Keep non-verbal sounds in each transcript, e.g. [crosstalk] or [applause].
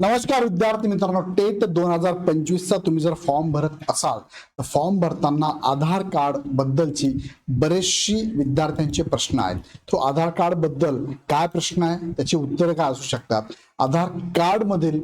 नमस्कार विद्यार्थी मित्रांनो टेट दोन हजार पंचवीसचा तुम्ही जर फॉर्म भरत असाल तर फॉर्म भरताना आधार कार्ड बद्दलची बरेचशी विद्यार्थ्यांचे प्रश्न आहेत. तो आधार कार्डबद्दल काय प्रश्न आहे? त्याची उत्तरं काय असू शकतात? आधार कार्ड मधील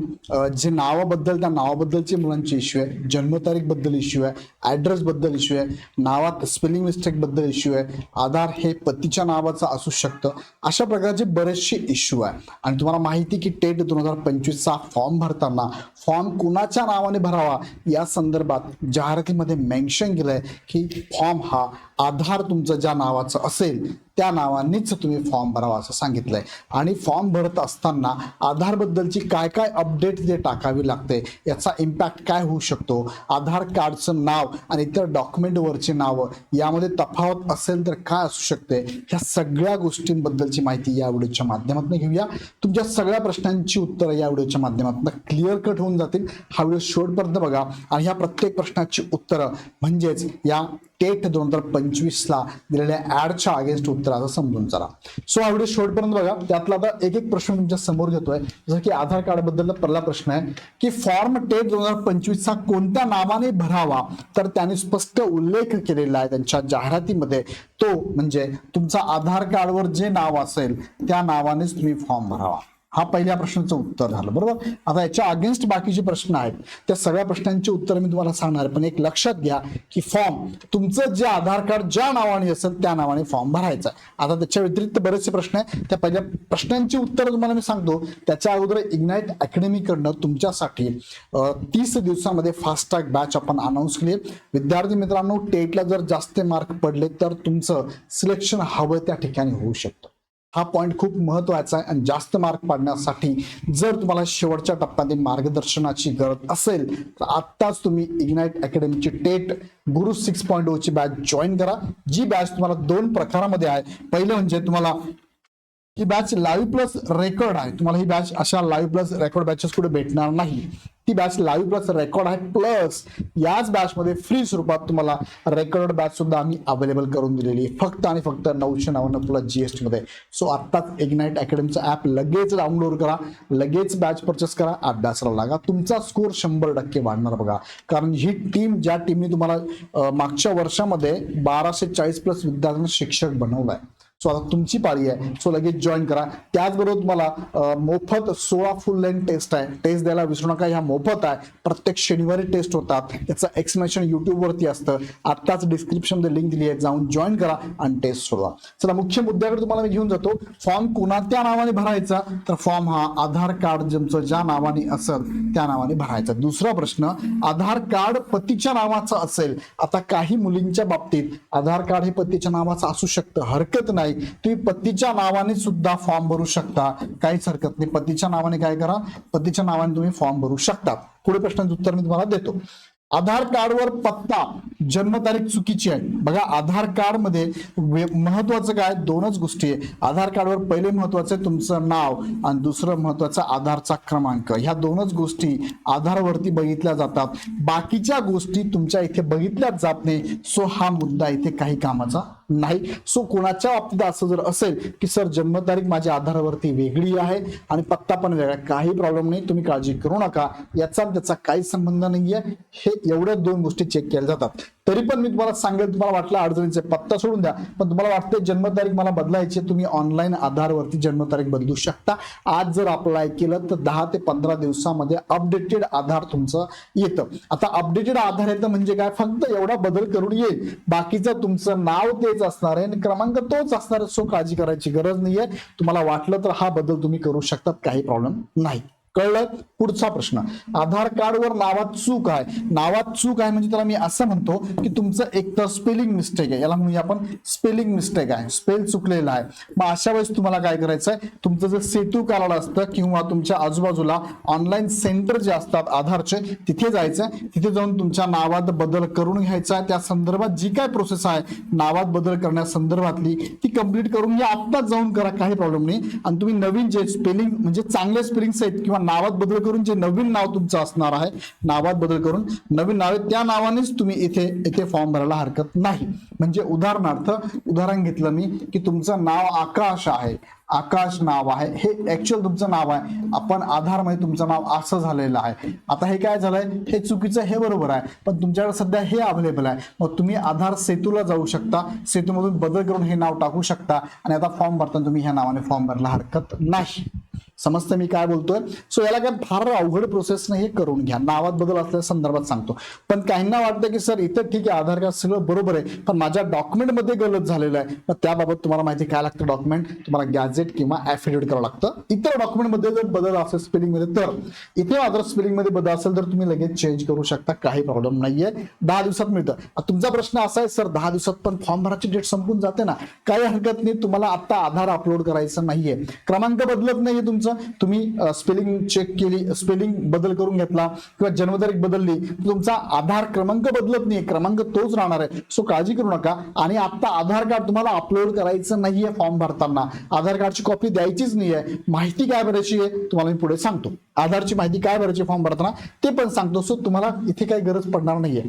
जे नावाबद्दल त्या नावाबद्दलची मुलांची इश्यू आहे जन्मतारीखबद्दल इश्यू आहे ऍड्रेस बद्दल इश्यू आहे नावात स्पेलिंग मिस्टेकबद्दल इश्यू आहे आधार हे पतीच्या नावाचं असू शकतं. अशा प्रकारचे बरेचसे इश्यू आहे. आणि तुम्हाला माहिती की टेट दोन हजार पंचवीसचा फॉर्म भरताना फॉर्म कुणाच्या नावाने भरावा? या संदर्भात जाहिरातीमध्ये मेन्शन केलंय की फॉर्म हा आधार तुमचं ज्या नावाचं असेल त्या नावानेच तुम्ही फॉर्म भरावा असं सांगितलंय. आणि फॉर्म भरत असताना आधार बद्दलची काय काय अपडेट जे टाकावी लागते याचा इम्पॅक्ट काय होऊ शकतो? आधार कार्डचं नाव आणि इतर डॉक्युमेंटवरची नावं यामध्ये तफावत असेल तर काय असू शकते? ह्या सगळ्या गोष्टींबद्दलची माहिती या व्हिडिओच्या माध्यमातून घेऊया. तुमच्या सगळ्या प्रश्नांची उत्तरं या व्हिडिओच्या माध्यमातून क्लिअर कट होऊन जातील. हा व्हिडिओ शेवटपर्यंत बघा आणि ह्या प्रत्येक प्रश्नाची उत्तरं म्हणजेच या टेट दोन हजार पंचवीसला दिलेल्या ऍडच्या अगेन्स्ट मित्राचा समजून चला. सो हा व्हिडिओ शेवटपर्यंत बघा. त्यातला आता एक एक प्रश्न तुमच्यासमोर घेतोय. जसं की आधार कार्डबद्दल पहिला प्रश्न आहे की फॉर्म टेट दोन हजार पंचवीसचा कोणत्या नावाने भरावा? तर त्यांनी स्पष्ट उल्लेख केलेला आहे त्यांच्या जाहिरातीमध्ये. तो म्हणजे तुमचा आधार कार्डवर जे नाव असेल त्या नावानेच तुम्ही फॉर्म भरावा. हा पहिल्या प्रश्नाचं उत्तर झालं बरोबर? आता याच्या अगेन्स्ट बाकीचे प्रश्न आहेत. त्या सगळ्या प्रश्नांची उत्तर मी तुम्हाला सांगणार आहे. पण एक लक्षात घ्या की फॉर्म तुमचं जे आधार कार्ड ज्या नावाने असेल त्या नावाने फॉर्म भरायचा आता त्याच्या व्यतिरिक्त बरेचसे प्रश्न आहेत. त्या पहिल्या प्रश्नांची उत्तर तुम्हाला मी सांगतो. त्याच्या अगोदर इग्नाइट अकॅडमीकडनं तुमच्यासाठी तीस दिवसामध्ये फास्टॅग बॅच आपण अनाऊन्स केली विद्यार्थी मित्रांनो टेटला जर जास्त मार्क पडले तर तुमचं सिलेक्शन हवं त्या ठिकाणी होऊ शकतं. हा पॉईंट खूप महत्त्वाचा आहे आणि जास्त मार्क पाडण्यासाठी जर तुम्हाला शेवटच्या टप्प्यातील मार्गदर्शनाची गरज असेल तर आत्ताच तुम्ही इग्नाइट अकॅडमीची TET Guru six point oh ची बॅच जॉईन करा. जी बॅच तुम्हाला दोन प्रकारामध्ये आहे. पहिलं म्हणजे तुम्हाला ही बॅच लाईव्ह प्लस रेकॉर्ड आहे. तुम्हाला ही बॅच अशा लाईव्ह प्लस रेकॉर्ड बॅचेस कुठे भेटणार नाही. ती बॅच लाईव्ह प्लस रेकॉर्ड आहे प्लस याच बॅच मध्ये फ्री स्वरूपात तुम्हाला रेकॉर्ड बॅच सुद्धा आम्ही अवेलेबल करून दिलेली आहे. फक्त आणि फक्त नऊशे नव्याण्णव प्लस जीएसटी मध्ये. सो आत्ताच इग्नाइट अकॅडमीचं ऍप लगेच डाउनलोड करा. लगेच बॅच परचेस करा. अभ्यासाला लागा. तुमचा स्कोर शंभर टक्के वाढणार बघा. कारण ही टीम ज्या टीमने तुम्हाला मागच्या वर्षामध्ये बाराशे चाळीस प्लस विद्यार्थ्यांना शिक्षक बनवलाय. सो आता तुमची पाळी आहे. सो लगेच जॉईन करा. त्याचबरोबर तुम्हाला मोफत सोळा फुल लेंथ टेस्ट आहे. टेस्ट द्यायला विसरू नका. ह्या मोफत आहे. प्रत्येक शनिवारी टेस्ट होतात. त्याचं एक्सप्लेनेशन युट्यूबवरती असतं. आत्ताच डिस्क्रिप्शनमध्ये लिंक दिली आहे. जाऊन जॉईन करा आणि टेस्ट सोडवा. चला मुख्य मुद्द्याकडे तुम्हाला मी घेऊन जातो. फॉर्म कोणत्या नावाने भरायचा? तर फॉर्म हा आधार कार्ड जमचं ज्या नावाने असेल त्या नावाने भरायचा. दुसरा प्रश्न आधार कार्ड पतीच्या नावाचं असेल. आता काही मुलींच्या बाबतीत आधार कार्ड हे पतीच्या नावाचं असू शकतं. हरकत नाही. तुम्ही पतीच्या नावाने सुद्धा फॉर्म भरू शकता. काहीच हरकत नाही. पतीच्या नावाने काय करा? पतीच्या नावाने तुम्ही फॉर्म भरू शकता. पुढे प्रश्नाचं उत्तर मी तुम्हाला देतो. आधार कार्डवर पत्ता जन्मतारीख चुकीची आहे. बघा आधार कार्डमध्ये वे- महत्वाचं काय? दोनच गोष्टी आहे. आधार कार्डवर पहिले महत्वाचं आहे तुमचं नाव आणि दुसरं महत्वाचं आधारचा क्रमांक. ह्या दोनच गोष्टी आधारवरती बघितल्या जातात. बाकीच्या गोष्टी तुमच्या इथे बघितल्याच जात नाही. सो हा मुद्दा इथे काही कामाचा नाही. सो कोणाच्या बाबतीत असं जर असेल की सर जन्मतारीख माझ्या आधारावरती वेगळी आहे आणि पत्ता पण वेगळा काही प्रॉब्लेम नाही. तुम्ही काळजी करू नका. याचा त्याचा काही संबंध नाहीये. हे एवढ्या दोन गोष्टी चेक केल्या जातात. तरी पण मी तुम्हाला सांगेल तुम्हाला वाटलं अडचणीचे पत्ता सोडून द्या. पण तुम्हाला वाटते जन्मतारीख मला बदलायची तुम्ही ऑनलाईन आधारवरती जन्मतारीख बदलू शकता. आज जर अप्लाय केलं तर दहा ते पंधरा दिवसामध्ये अपडेटेड आधार तुमचं येतं. आता अपडेटेड आधार येतं म्हणजे काय? फक्त एवढा बदल करून येईल. बाकीचं तुमचं नाव तेच असणार आहे आणि क्रमांक तोच असणार आहे. सो काळजी करायची गरज नाहीये. तुम्हाला वाटलं तर हा बदल तुम्ही करू शकतात. काही प्रॉब्लेम नाही. कळलं? पुढचा प्रश्न. आधार कार्डवर नावात चूक आहे. नावात चूक आहे म्हणजे त्याला मी असं म्हणतो की तुमचं एक तर स्पेलिंग मिस्टेक आहे. याला म्हणूया आपण स्पेलिंग मिस्टेक आहे. स्पेल चुकलेला आहे. मग अशा वेळेस तुम्हाला काय करायचं आहे तुमचं जे सेतू कार्ड असतं किंवा तुमच्या आजूबाजूला ऑनलाईन सेंटर जे असतात आधारचे तिथे जायचं तिथे जाऊन तुमच्या नावात बदल करून घ्यायचा आहे. त्या संदर्भात जी काय प्रोसेस आहे नावात बदल करण्यासंदर्भातली ती कंप्लीट करून घ्या आत्ताच जाऊन करा. काही प्रॉब्लेम नाही. आणि तुम्ही नवीन जे स्पेलिंग म्हणजे चांगले स्पेलिंग आहेत किंवा नावात बदल करून जे नवीन नाव तुमचं असणार आहे नावात बदल करून नवीन नाव आहे त्या नावानेच तुम्ही इथे इथे फॉर्म भरायला हरकत नाही. म्हणजे उदाहरणार्थ उदाहरण घेतलं मी की तुमचं नाव आकाश आहे. आकाश नाव आहे. हे ऍक्च्युअल तुमचं नाव आहे. आपण आधारमध्ये तुमचं नाव असं झालेलं आहे. आता हे काय झालंय? हे चुकीचं हे बरोबर आहे. पण तुमच्याकडे सध्या हे अवेलेबल आहे. मग तुम्ही आधार सेतूला जाऊ शकता. सेतूमधून बदल करून हे नाव टाकू शकता. आणि आता फॉर्म भरताना तुम्ही ह्या नावाने फॉर्म भरायला हरकत नाही. समजतं मी काय बोलतोय. सो याला काय फार अवघड प्रोसेस नाही हे करून घ्या. नावात बदल असल्या संदर्भात सांगतो. पण काहींना वाटतं की सर इथं ठीक आहे आधार कार्ड सगळं बरोबर आहे पण माझ्या डॉक्युमेंटमध्ये गलत झालेलं आहे. मग त्याबाबत तुम्हाला माहिती काय लागतं डॉक्युमेंट तुम्हाला गॅजेट किंवा ऍफिडेविट करावं लागतं. इतर डॉक्युमेंटमध्ये जर बदल असेल स्पेलिंगमध्ये तर इथे आधार स्पेलिंगमध्ये बदल असेल तर तुम्ही लगेच चेंज करू शकता. काही प्रॉब्लेम नाहीये. दहा दिवसात मिळतं. तुमचा प्रश्न असा आहे सर दहा दिवसात पण फॉर्म भराची डेट संपून जाते ना? काही हरकत नाही तुम्हाला आता आधार अपलोड करायचं नाहीये. क्रमांक बदलत नाहीये तुमचं. तुम्ही स्पेलिंग चेक केली स्पेलिंग बदल करून घेतला किंवा जन्मतारीख बदलली तुमचा आधार क्रमांक बदलत नाही क्रमांक तोच राहणार आहे. सो काळजी करू नका. आणि आता आधार कार्ड तुम्हाला अपलोड करायचं नाहीये फॉर्म भरताना. आधार कार्डची कॉपी द्यायचीच नाहीये. माहिती काय भरायची आहे तुम्हाला मी पुढे सांगतो. आधारची माहिती काय भरायची फॉर्म भरताना ते पण सांगतो. सो तुम्हाला इथे काही गरज पडणार नाहीये.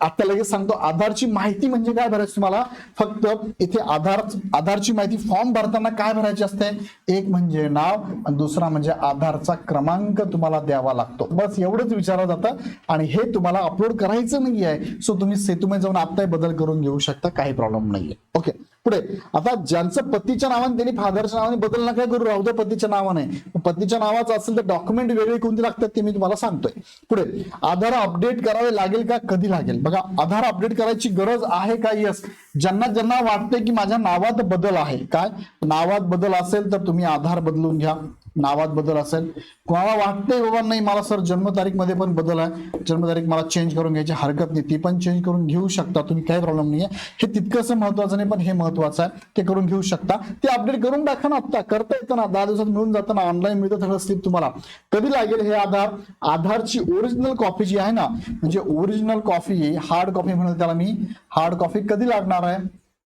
आता लगेच सांगतो आधारची माहिती म्हणजे काय भरायची तुम्हाला? फक्त इथे आधार आधारची माहिती फॉर्म भरताना काय भरायची असते? एक म्हणजे नाव आणि दुसरा म्हणजे आधारचा क्रमांक तुम्हाला द्यावा लागतो. बस एवढंच विचारलं जातं आणि हे तुम्हाला अपलोड करायचं नाही आहे सो तुम्ही सेतूमध्ये जाऊन आत्ताही बदल करून घेऊ शकता काही प्रॉब्लेम नाहीये. ओके पुढे. आता ज्यांचं पतीच्या नावाने त्यांनी फादरच्या नावाने बदल काय करू राहू दे पतीच्या नावाने. पतीच्या नावाचं असेल तर डॉक्युमेंट वेगळे कोणती लागतात ते मी तुम्हाला सांगतोय. पुढे आधार अपडेट करावे लागेल का? कधी लागेल? बघा आधार अपडेट करायची गरज आहे का? यस ज्यांना ज्यांना वाटतंय की माझ्या नावात बदल आहे. काय? नावात बदल असेल तर तुम्ही आधार बदलून घ्या. नावात बदल असेल. कोणाला वाटतंय बाबा नाही मला सर जन्मतारीखमध्ये पण बदल आहे. जन्मतारीख मला चेंज करून घ्यायची हरकत नाही. ती पण चेंज करून घेऊ शकता. तुम्ही काही प्रॉब्लेम नाही आहे हे तितकंसं महत्वाचं नाही पण हे महत्वाचं आहे. ते करून घेऊ शकता. ते अपडेट करून टाका ना आत्ता करता येतं ना. दहा दिवसात मिळून जातं ना. ऑनलाईन मिळतं सगळं स्लिप तुम्हाला. कधी लागेल हे आधार? आधारची ओरिजिनल कॉपी जी आहे ना म्हणजे ओरिजिनल कॉपी हार्ड कॉपी म्हणेल त्याला मी हार्ड कॉपी कधी लागणार आहे?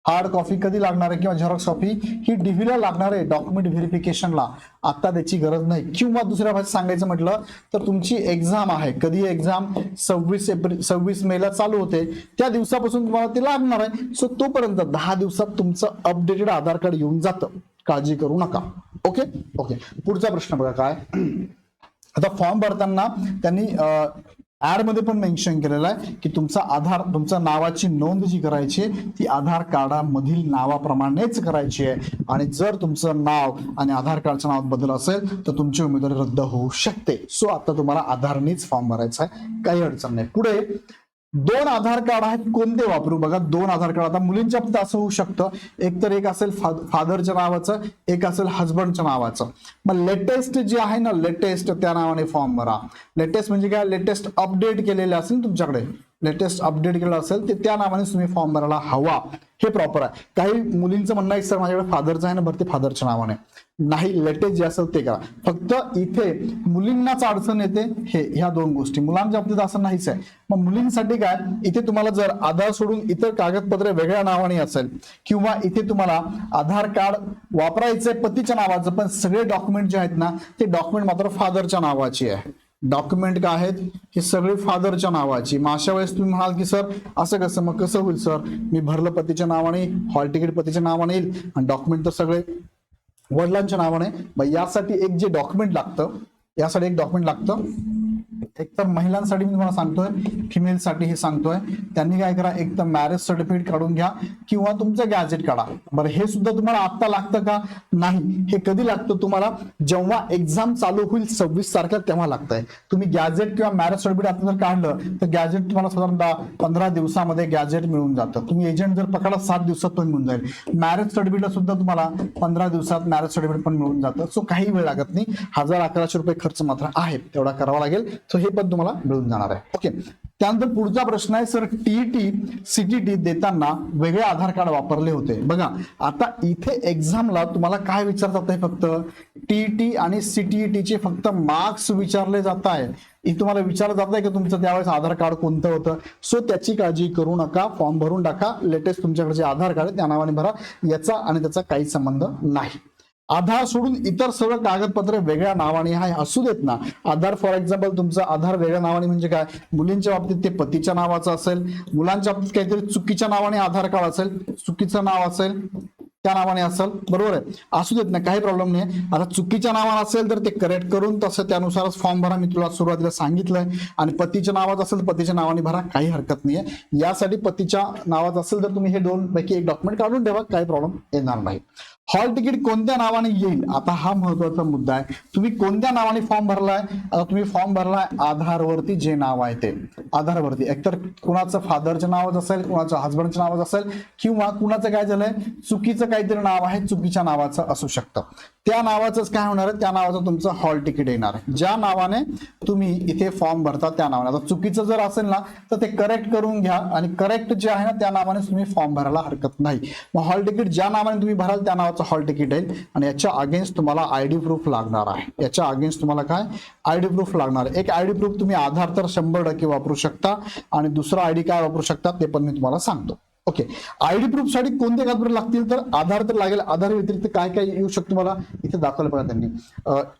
हार्ड कॉपी कधी लागणार आहे किंवा झेरॉक्स कॉपी ही डिव्हीला लागणार आहे डॉक्युमेंट व्हेरिफिकेशनला आता त्याची गरज नाही. किंवा दुसऱ्या भाषेत सांगायचं म्हटलं तर तुमची एक्झाम आहे. कधी एक्झाम सव्वीस एप्रिल सव्वीस मेला चालू होते. त्या दिवसापासून तुम्हाला ते लागणार आहे. सो तोपर्यंत दहा दिवसात तुमचं अपडेटेड आधार कार्ड येऊन जातं. काळजी करू नका. ओके ओके पुढचा प्रश्न बघा काय? [clears throat] आता फॉर्म भरताना त्यांनी ऍडमध्ये पण मेन्शन केलेलं आहे की तुमचा आधार तुमच्या नावाची नोंद जी करायची आहे, ती आधार कार्डामधील नावाप्रमाणेच करायची आहे. आणि जर तुमचं नाव आणि आधार कार्डच्या नावात बदल असेल तर तुमची उमेदवारी रद्द होऊ शकते. सो आता तुम्हाला आधारनेच फॉर्म भरायचा आहे. काही अडचण नाही. पुढे दोन आधार कार्ड आहेत कोणते वापरू? बघा दोन आधार कार्ड. आता मुलींच्या बाबतीत असं होऊ शकतं. एक तर एक असेल फादरच्या नावाचं एक असेल हजबंडच्या नावाचं. मग लेटेस्ट जे आहे ना लेटेस्ट त्या नावाने फॉर्म भरा. लेटेस्ट म्हणजे काय? लेटेस्ट अपडेट केलेले असेल तुमच्याकडे. लेटेस्ट अपडेट केलं असेल ते त्या नावाने तुम्ही फॉर्म भरायला हवा. हे प्रॉपर आहे. काही मुलींचं म्हणणं आहे सर माझ्याकडे फादरचं आहे ना भरते फादरच्या नावाने. नाही लेटेस्ट जे असेल ते करा. फक्त इथे मुलींनाच अडचण येते हे ह्या दोन गोष्टी. मुलांच्या बाबतीत असं नाहीच आहे. मग मुलींसाठी काय? इथे तुम्हाला जर आधार सोडून इतर कागदपत्रे वेगळ्या नावाने असेल किंवा इथे तुम्हाला आधार कार्ड वापरायचंय पतीच्या नावाचं पण सगळे डॉक्युमेंट जे आहेत ना ते डॉक्युमेंट मात्र फादरच्या नावाची आहे. डॉक्युमेंट काय आहेत? हे सगळे फादरच्या नावाची. मग अशा वेळेस तुम्ही म्हणाल की सर असं कसं? मग कसं होईल सर? मी भरलं पतीच्या नावाने हॉल तिकीट पतीच्या नावाने येईल आणि डॉक्युमेंट तर सगळे वडिलांच्या नावाने. मग यासाठी एक जे डॉक्युमेंट लागतं यासाठी एक डॉक्युमेंट लागतं. एक तर महिलांसाठी मी तुम्हाला सांगतोय फिमेलसाठी हे सांगतोय. त्यांनी काय करा एक तर मॅरेज सर्टिफिकेट काढून घ्या किंवा तुमचं गॅजेट काढा. बरं हे सुद्धा तुम्हाला आत्ता लागतं का? नाही. हे कधी लागतं तुम्हाला? जेव्हा एक्झाम चालू होईल सव्वीस तारखेला तेव्हा लागतंय. तुम्ही गॅजेट किंवा मॅरेज सर्टिफिकेट आता जर काढलं तर गॅजेट तुम्हाला साधारणतः पंधरा दिवसामध्ये गॅजेट मिळून जातं. तुम्ही एजंट जर पकडा सात दिवसात पण मिळून जाईल. मॅरेज सर्टिफिकेट सुद्धा तुम्हाला पंधरा दिवसात मॅरेज सर्टिफिकेट पण मिळून जातं. सो काही वेळ लागत नाही. हजार अकराशे रुपये खर्च मात्र आहे. तेवढा करावा लागेल. सो हे पण तुम्हाला मिळून जाणार आहे. ओके त्यानंतर पुढचा प्रश्न आहे सर टीईटी सीटीटी देताना वेगळे आधार कार्ड वापरले होते. बघा आता इथे एक्झामला तुम्हाला काय विचारतात आहे फक्त? टीईटी आणि सीटीईटीचे फक्त मार्क्स विचारले जात आहे. इथे तुम्हाला विचारलं जात आहे की तुमचं? त्यावेळेस आधार कार्ड कोणतं होतं? सो त्याची काळजी करू नका फॉर्म भरून टाका. लेटेस्ट तुमच्याकडे जे आधार कार्ड आहे त्या नावाने भरा. याचा आणि त्याचा काही संबंध नाही. आधार सोडून इतर सर्व कागदपत्रे वेगळ्या नावाने आहे असू देत ना. आधार फॉर एक्झाम्पल तुमचं आधार वेगळ्या नावाने म्हणजे काय? मुलींच्या बाबतीत ते पतीच्या नावाचं असेल मुलांच्या बाबतीत काहीतरी चुकीच्या नावाने आधार कार्ड असेल चुकीचं नाव असेल त्या नावाने असेल बरोबर आहे? असू देत नाही काही प्रॉब्लेम नाही आता चुकीच्या नावाने असेल तर ते करेक्ट करून तसं त्यानुसारच फॉर्म भरा. मी तुला सुरुवातीला सांगितलंय. आणि पतीच्या नावात असेल तर पतीच्या नावाने भरा काही हरकत नाहीये. यासाठी पतीच्या नावात असेल तर तुम्ही हे दोन पैकी एक डॉक्युमेंट काढून ठेवा काही प्रॉब्लेम येणार नाही. हॉल तिकीट कोणत्या नावाने येईल? आता हा महत्त्वाचा मुद्दा आहे. तुम्ही कोणत्या नावाने फॉर्म भरलाय? आता तुम्ही फॉर्म भरलाय आधारवरती जे नाव आहे ते. आधारवरती. एकतर कुणाचं फादरचं नावच असेल कुणाचं हजबंडचं नावच असेल किंवा कुणाचं काय झालंय? चुकीचं काहीतरी नाव आहे चुकीच्या नावाचं असू शकतं. त्या नावाचंच काय होणार आहे? त्या नावाचं तुमचं हॉल तिकीट येणार आहे. ज्या नावाने तुम्ही इथे फॉर्म भरता त्या नावाने. आता चुकीचं जर असेल ना तर ते करेक्ट करून घ्या आणि करेक्ट जे आहे ना त्या नावाने तुम्ही फॉर्म भरायला हरकत नाही. मग हॉल तिकीट ज्या नावाने तुम्ही भराल त्या नावाचं हॉल तिकीट येईल आणि याच्या अगेन्स्ट तुम्हाला आयडी प्रूफ लागणार आहे. याच्या अगेन्स्ट तुम्हाला काय? आयडी प्रूफ लागणार आहे. एक आयडी प्रूफ तुम्ही आधार तर शंभर टक्के वापरू शकता. आणि दुसरा आयडी काय वापरू शकता ते पण मी तुम्हाला सांगतो. ओके आयडी प्रूफसाठी कोणते कागदपत्र लागतील? तर आधार तर लागेल. आधार व्यतिरिक्त काय काय येऊ शकतो मला इथे दाखवलं बघा त्यांनी.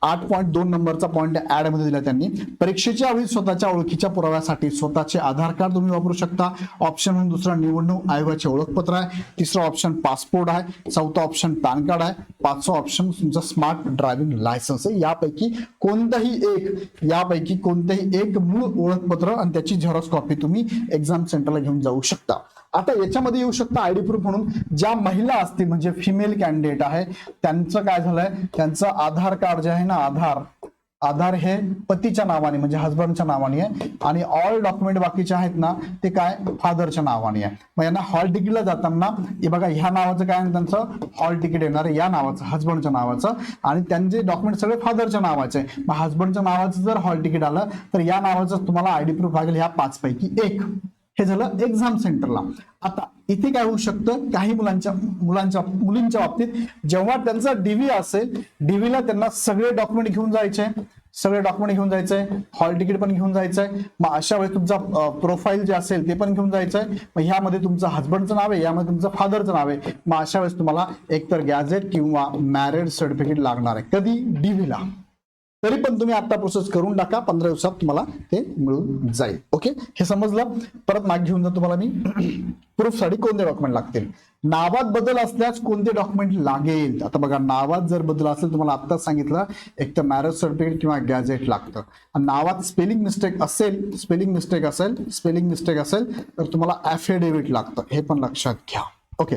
आठ पॉईंट दोन नंबरचा पॉईंट ऍडमध्ये दिला त्यांनी. परीक्षेच्या वेळी स्वतःच्या ओळखीच्या पुराव्यासाठी स्वतःचे आधार कार्ड तुम्ही वापरू शकता. ऑप्शन म्हणून दुसरा निवडणूक आयोगाचे ओळखपत्र आहे. तिसरा ऑप्शन पासपोर्ट आहे. चौथा ऑप्शन पॅन कार्ड आहे. पाचवा ऑप्शन तुमचं स्मार्ट ड्रायव्हिंग लायसन्स आहे. यापैकी कोणताही एक यापैकी कोणतंही एक मूळ ओळखपत्र आणि त्याची झेरॉक्स कॉपी तुम्ही एक्झाम सेंटरला घेऊन जाऊ शकता. आता याच्यामध्ये येऊ शकतं आयडी प्रूफ म्हणून. ज्या महिला असतील म्हणजे फिमेल कॅन्डिडेट आहे त्यांचं काय झालंय? त्यांचं आधार कार्ड जे आहे ना आधार आधार हे पतीच्या नावाने म्हणजे हजबंडच्या नावाने आहे. आणि ऑल डॉक्युमेंट बाकीचे आहेत ना ते काय? फादरच्या नावाने आहे. मग यांना हॉल तिकीटला जाताना हे बघा ह्या नावाचं काय त्यांचं? हॉल तिकीट येणार आहे. या नावाचं हजबंडच्या नावाचं. आणि त्यांचे डॉक्युमेंट सगळे फादरच्या नावाचे आहे. मग हजबंडच्या नावाचं जर हॉल तिकीट आलं तर या नावाचं तुम्हाला आयडी प्रूफ लागेल ह्या पाच पैकी एक. हे झालं एक्झाम सेंटरला आता इथे काय होऊ शकतं? काही मुलांच्या मुलांच्या मुलींच्या बाबतीत जेव्हा त्यांचा डीव्ही असेल डीव्हीला त्यांना सगळे डॉक्युमेंट घेऊन जायचे. सगळे डॉक्युमेंट घेऊन जायचंय हॉल तिकीट पण घेऊन जायचंय मग अशा वेळेस तुमचा प्रोफाईल जे असेल ते पण घेऊन जायचंय मग ह्यामध्ये तुमचं हजबंडचं नाव आहे यामध्ये तुमचं फादरचं नाव आहे. मग अशा वेळेस तुम्हाला एकतर गॅझेट किंवा मॅरेज सर्टिफिकेट लागणार आहे. कधी? डीव्हीला तरी पण तुम्ही आता प्रोसेस करून टाका पंधरा दिवसात तुम्हाला ते मिळून जाईल. ओके हे समजलं? परत मागे घेऊन जा तुम्हाला मी. [clears throat] प्रूफसाठी कोणते डॉक्युमेंट लागतील? नावात बदल असल्यास कोणते डॉक्युमेंट लागेल? आता बघा नावात जर बदल असेल तुम्हाला आत्ताच सांगितलं एक तर मॅरेज सर्टिफिकेट किंवा गॅजेट लागतं. आणि नावात स्पेलिंग मिस्टेक असेल स्पेलिंग मिस्टेक असेल स्पेलिंग मिस्टेक असेल तर तुम्हाला ॲफिडेव्हिट लागतं. हे पण लक्षात घ्या. ओके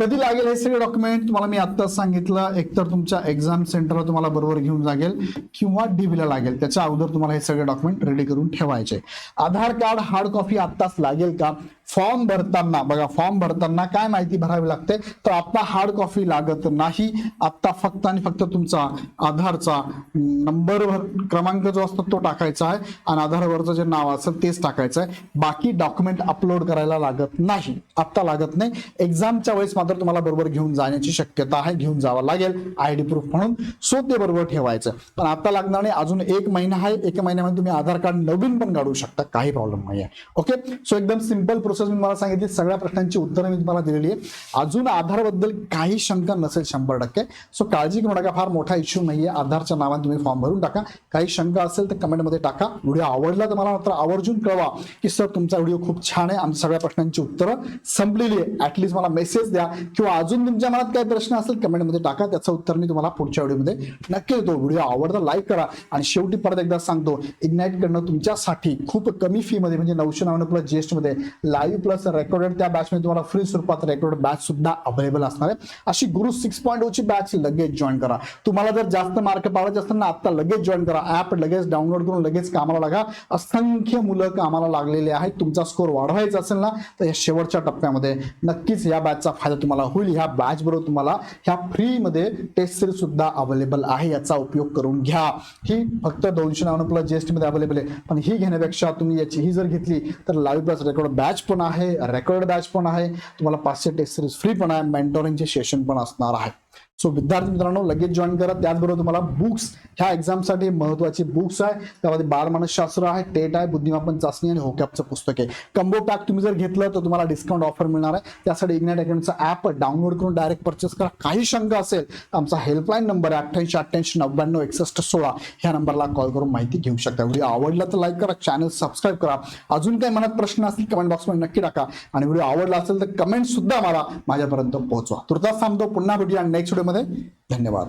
कधी लागेल हे सगळे डॉक्युमेंट तुम्हाला मी आत्ताच सांगितलं. एकतर तुमच्या एक्झाम सेंटरला तुम्हाला बरोबर घेऊन जागेल किंवा डीबीला लागेल. त्याच्या अगोदर तुम्हाला हे सगळे डॉक्युमेंट रेडी करून ठेवायचे. आधार कार्ड हार्ड कॉपी आत्ताच लागेल का? फॉर्म भरताना बघा फॉर्म भरताना काय माहिती भरावी लागते? तर आता हार्ड कॉपी लागत नाही. आता फक्त आणि फक्त तुमचा आधारचा नंबर क्रमांक जो असतो तो टाकायचा आहे आणि आधारवरचं जे नाव असेल तेच टाकायचं आहे. बाकी डॉक्युमेंट अपलोड करायला लागत नाही. आत्ता लागत नाही. एक्झामच्या वेळेस मात्र तुम्हाला बरोबर घेऊन जाण्याची शक्यता आहे. घेऊन जावं लागेल. आयडी प्रूफ म्हणून. सो ते बरोबर ठेवायचं. पण आता लागणार नाही. अजून एक महिना आहे. एक महिन्यामध्ये तुम्ही आधार कार्ड नवीन पण काढू शकता. काही प्रॉब्लेम नाही आहे ओके सो एकदम सिंपल प्रोसेस मी मला सांगितली सगळ्या प्रश्नांची उत्तरं मी तुम्हाला दिलेली आहे अजून आधारबद्दल काही शंका नसेल शंभर टक्के. सो काळजी करू नका फार मोठा इश्यू नाहीये. आधारच्या नावाने तुम्ही फॉर्म भरून टाका. काही शंका असेल तर कमेंटमध्ये टाका. व्हिडिओ आवडला तर मला मात्र आवर्जून कळवा की सर तुमचा व्हिडिओ खूप छान आहे. आमच्या सगळ्या प्रश्नांची उत्तरं संपलेली आहे ॲटलिस्ट मला मेसेज द्या. किंवा अजून तुमच्या मनात काही प्रश्न असेल कमेंटमध्ये टाका. त्याचं उत्तर मी तुम्हाला पुढच्या व्हिडिओमध्ये नक्की देतो. व्हिडिओ आवडता लाईक करा. आणि शेवटी परत एकदा सांगतो इग्नाईट करणं तुमच्यासाठी खूप कमी फीमध्ये म्हणजे नऊशे नव्याण्णव प्लस जीएसटीमध्ये लाईव्ह प्लस रेकॉर्डेड त्या बॅचमध्ये तुम्हाला फ्री स्वरूपात रेकॉर्ड बॅच सुद्धा अवेलेबल असणार आहे. अशी गुरु सिक्स पॉईंट ओची बॅच लगेच जॉईन करा. तुम्हाला जर जास्त मार्क पाडायचे असताना ना आता लगेच जॉईन करा. ऍप लगेच डाउनलोड करून लगेच कामाला लागा. असंख्य मुलं कामाला लागलेले आहेत. तुमचा स्कोर वाढवायचा असेल ना तर या शेवटच्या टप्प्यामध्ये नक्कीच या बॅचचा फायदा तुम्हाला होईल. ह्या बॅच बरोबर तुम्हाला ह्या फ्रीमध्ये टेस्ट सिरीज सुद्धा अवेलेबल आहे. याचा उपयोग करून घ्या. ही फक्त दोनशे नव्याण्णव प्लस जीएसटी मध्ये अवेलेबल आहे. पण ही घेण्यापेक्षा तुम्ही याची ही जर घेतली तर लाईव्ह प्लस रेकॉर्ड बॅच पण आहे रेकॉर्ड बॅच पण आहे. तुम्हाला पाचशे टेस्ट सिरीज फ्री पण आहे. मेंटोरिंगचे सेशन पण असणार आहे. सो विद्यार्थी मित्रांनो लगेच जॉईन करा. त्याचबरोबर तुम्हाला बुक्स ह्या एक्झामसाठी महत्वाची बुक्स आहे. त्यामध्ये बालमानसशास्त्र आहे टेट आहे बुद्धिमापन चाचणी आणि होकॅपचं पुस्तक आहे. कंबो पॅक तुम्ही जर घेतलं तर तुम्हाला डिस्काउंट ऑफर मिळणार आहे. त्यासाठी इग्नाइट अकॅडमीचा ॲप डाउनलोड करून डायरेक्ट परचेस करा. काही शंका असेल तर आमचा हेल्पलाईन नंबर आहे अठ्ठ्याऐंशी अठ्ठ्याऐंशी नव्याण्णव एकसष्ट सोळा. ह्या नंबरला कॉल करून माहिती घेऊ शकता. व्हिडिओ आवडला तर लाईक करा चॅनल सबस्क्राईब करा. अजून काही मनात प्रश्न असतील कमेंट बॉक्समध्ये नक्की टाका. आणि व्हिडिओ आवडला असेल तर कमेंट सुद्धा मला माझ्यापर्यंत पोहोचवा. तुर्तास थांबतो. पुन्हा भेटूया नेक्स्ट व्हिडिओमध्ये धन्यवाद.